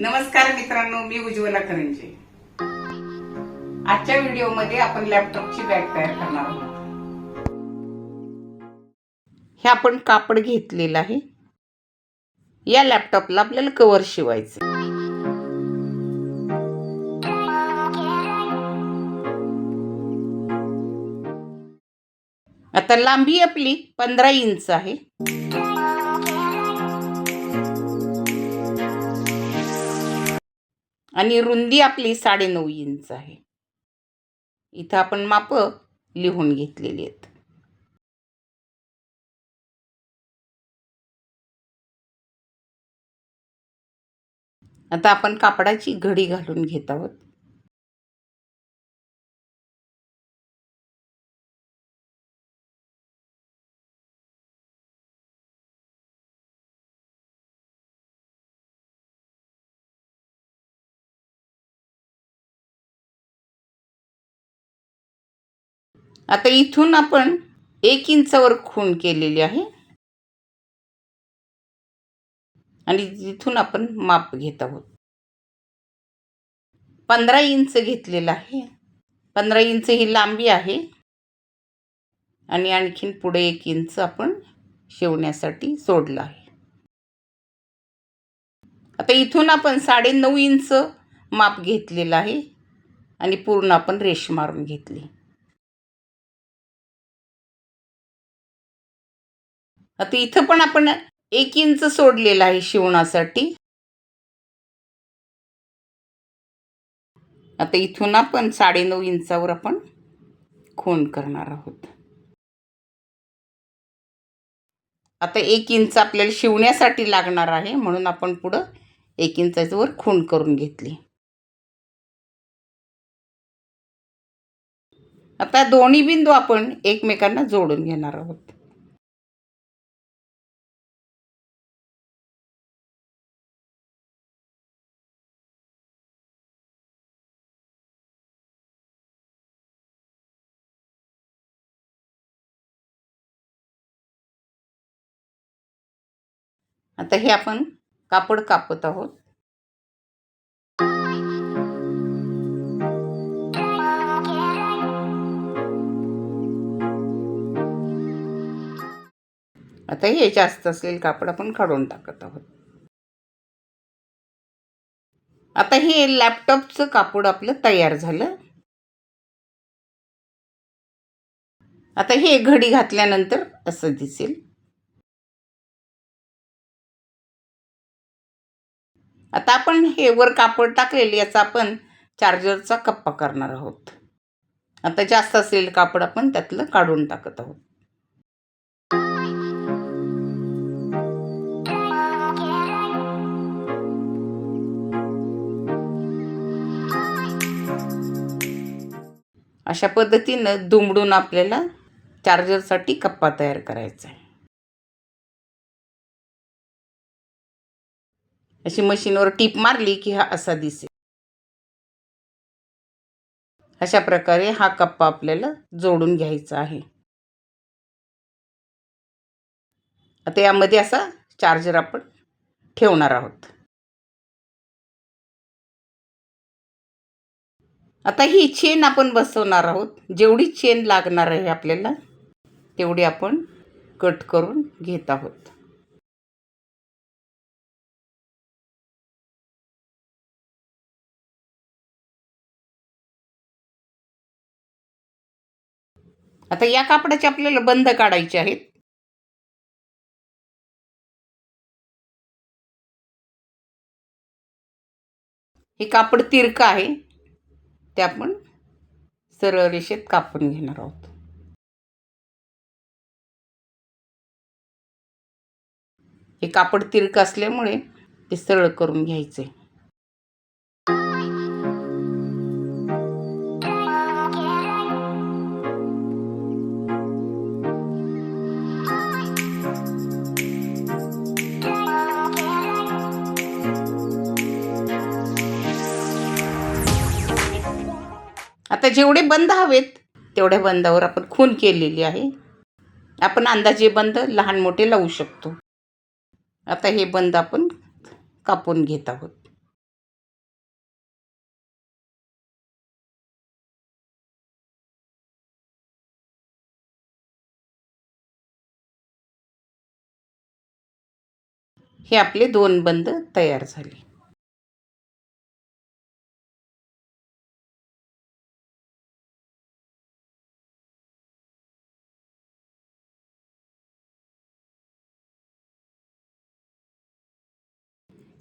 नमस्कार मित्रांनो मी उज्ज्वला करंजे. आजच्या व्हिडिओमध्ये आपण लॅपटॉपची बॅग तयार करणार आहोत. हे आपण कापड घेतलेलं आहे. या लॅपटॉपला आपल्याला कवर शिवायचं आता लांबी आपली पंधरा इंच आहे. आणि रुंदी आपली साडेनऊ इंच आहे. इथं आपण माप लिहून घेतलेली आहेत. आता आपण कापडाची घडी घालून घेत आहोत. आता इथून आपण एक इंचावर खूण केलेली आहे. आणि तिथून आपण माप घेत आहोत. पंधरा इंच घेतलेलं आहे. पंधरा इंच ही लांबी आहे. आणि आणखीन पुढे एक इंच आपण शिवण्यासाठी सोडलं आहे. आता इथून आपण साडे नऊ इंच माप घेतलेलं आहे. आणि पूर्ण आपण रेश मारून घेतली. आता इथं पण आपण एक इंच सोडलेलं आहे शिवणासाठी. आता इथून आपण साडेनऊ इंचावर आपण खून करणार आहोत. आता एक इंच आपल्याला शिवण्यासाठी लागणार आहे म्हणून आपण पुढं एक इंचावर खून करून घेतली. आता दोन्ही बिंदू आपण एकमेकांना जोडून घेणार आहोत. आता हे आपण कापड कापत आहोत. आता हे जास्त असलेले कापड आपण काढून टाकत आहोत. आता हे लॅपटॉपचं कापड आपलं तयार झालं. आता हे घडी घातल्यानंतर असं दिसेल. आता आपण हे वर कापड टाकलेले याचा आपण चार्जरचा कप्पा करणार आहोत. आता जास्त असलेलं कापड आपण त्यातलं काढून टाकत आहोत. अशा पद्धतीनं दुमडून आपल्याला चार्जरसाठी कप्पा तयार करायचा आहे. अशी मशीनवर टीप मारली की हा असा दिसेल. अशा प्रकारे हा कप्पा आपल्याला जोडून घ्यायचा आहे. आता यामध्ये असा चार्जर आपण ठेवणार आहोत. आता ही चेन आपण बसवणार आहोत. जेवढी चेन लागणार आहे आपल्याला तेवढी आपण कट करून घेत आहोत. आता या कापडाचे आपल्याला बंद काढायचे आहेत. हे कापड तिरकं आहे. ते आपण सरळ रेषेत कापून घेणार आहोत. हे कापड तिरकं असल्यामुळे ते सरळ करून घ्यायचे आता जेवढे बंद हवेत तेवढ्या बंदावर आपण खून केलेली आहे. आपण अंदाजे बंद लहान मोठे लावू शकतो. आता हे बंद आपण कापून घेत आहोत. हे आपले दोन बंद तयार झाले.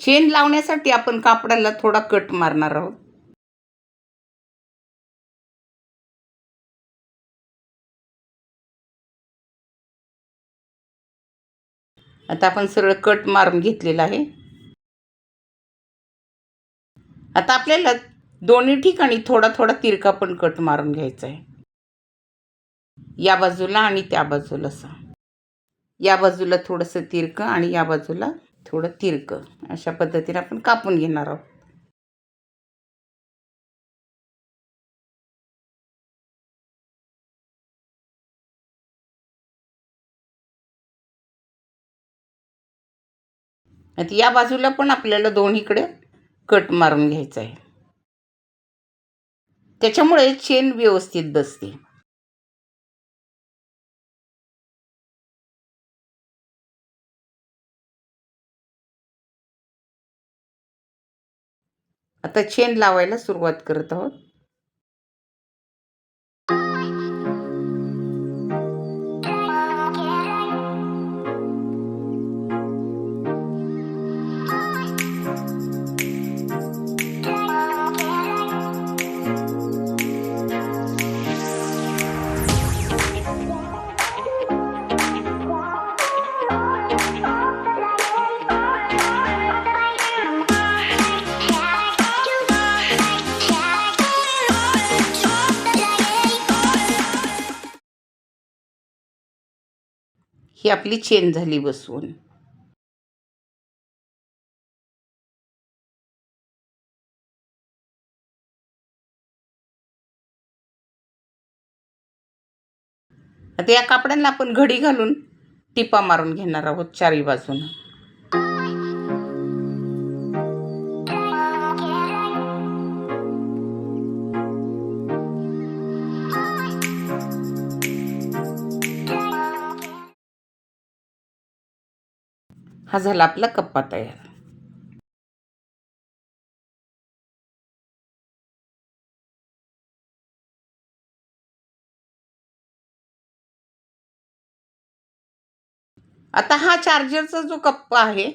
चेन लावण्यासाठी आपण कापडाला थोडा कट मारणार आहोत. आता आपण सरळ कट मारून घेतलेला आहे. आता आपल्याला दोन्ही ठिकाणी थोडा थोडा तिरका पण कट मारून घ्यायचा आहे. या बाजूला आणि त्या बाजूला असं. या बाजूला थोडंसं तिरकं आणि या बाजूला थोडं तिरकं. अशा पद्धतीने आपण कापून घेणार आहोत. आता या बाजूला पण आपल्याला दोन्हीकडे कट मारून घ्यायचा आहे. त्याच्यामुळे चेन व्यवस्थित बसते. आता चेन लावायला सुरुवात करत आहोत. की आपली चेन झाली बसवून आता या कापडांना आपण घडी घालून टिपा मारून घेणार आहोत चारी बाजून. हा झाला आपला कप्पा तयार. आता हा चार्जरचा जो कप्पा आहे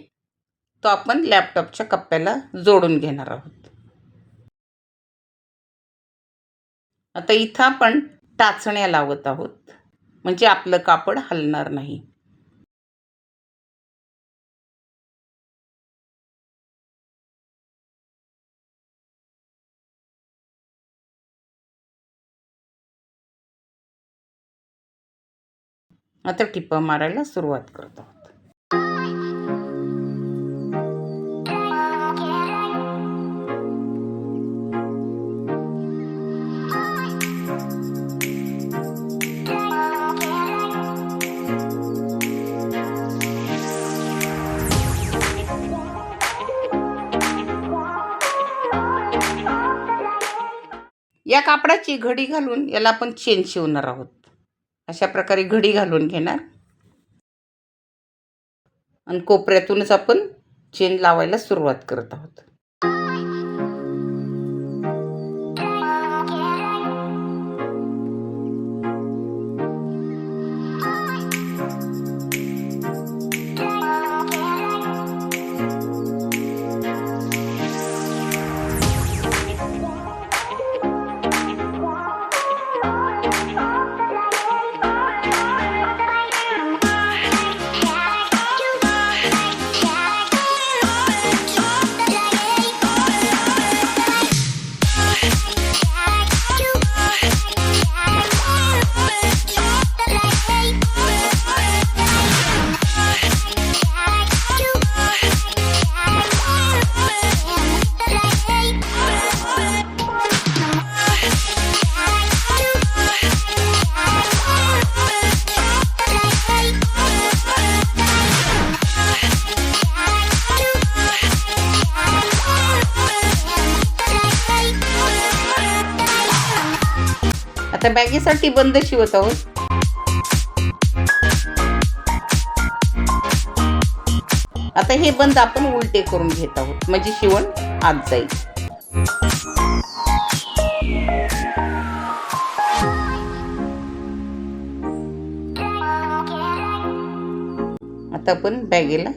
तो आपण लॅपटॉपच्या कप्प्याला जोडून घेणार आहोत. आता इथं आपण टाचण्या लावत आहोत. म्हणजे आपलं कापड हलणार नाही. आता टिपा मारायला सुरुवात करत. आहोत या कापडाची घडी घालून याला आपण चेन शिवणार आहोत. अशा प्रकारे घडी घालून घेणार. आणि कोपऱ्यातूनच आपण चेन लावायला सुरुवात करत आहोत. आता बॅगेसाठी बंद शिवत. आहोत आता हे बंद आपण उलटे करून घेत आहोत. म्हणजे शिवण आत जाईल. आता आपण बॅगेला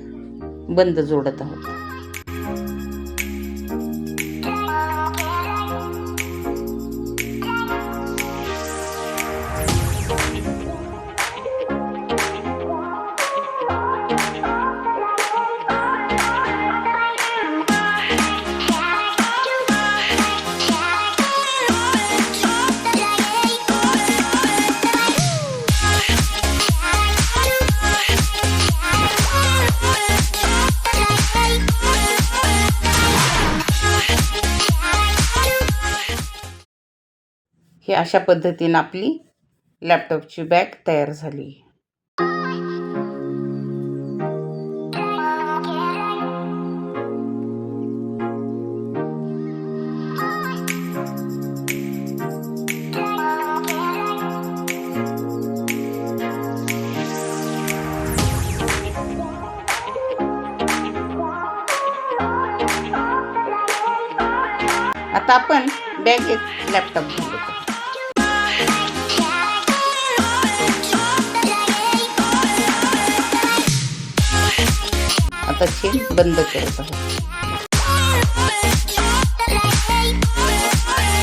बंद जोडत आहोत. अशा पद्धतीनं आपली लॅपटॉपची बॅग तयार झाली. आता आपण बॅगेत लॅपटॉप घालतो आता बंद करत आहे.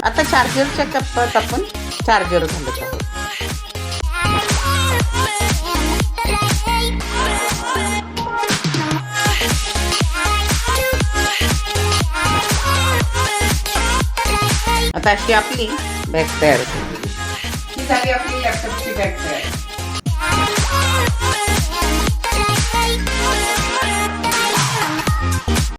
आता चार्जरच्या कप्प्यात आपण चार्जर घालत आहोत. आता अशी आपली बॅग तयार झाली. ही झाली आपली लॅपटॉपची बॅग तयार.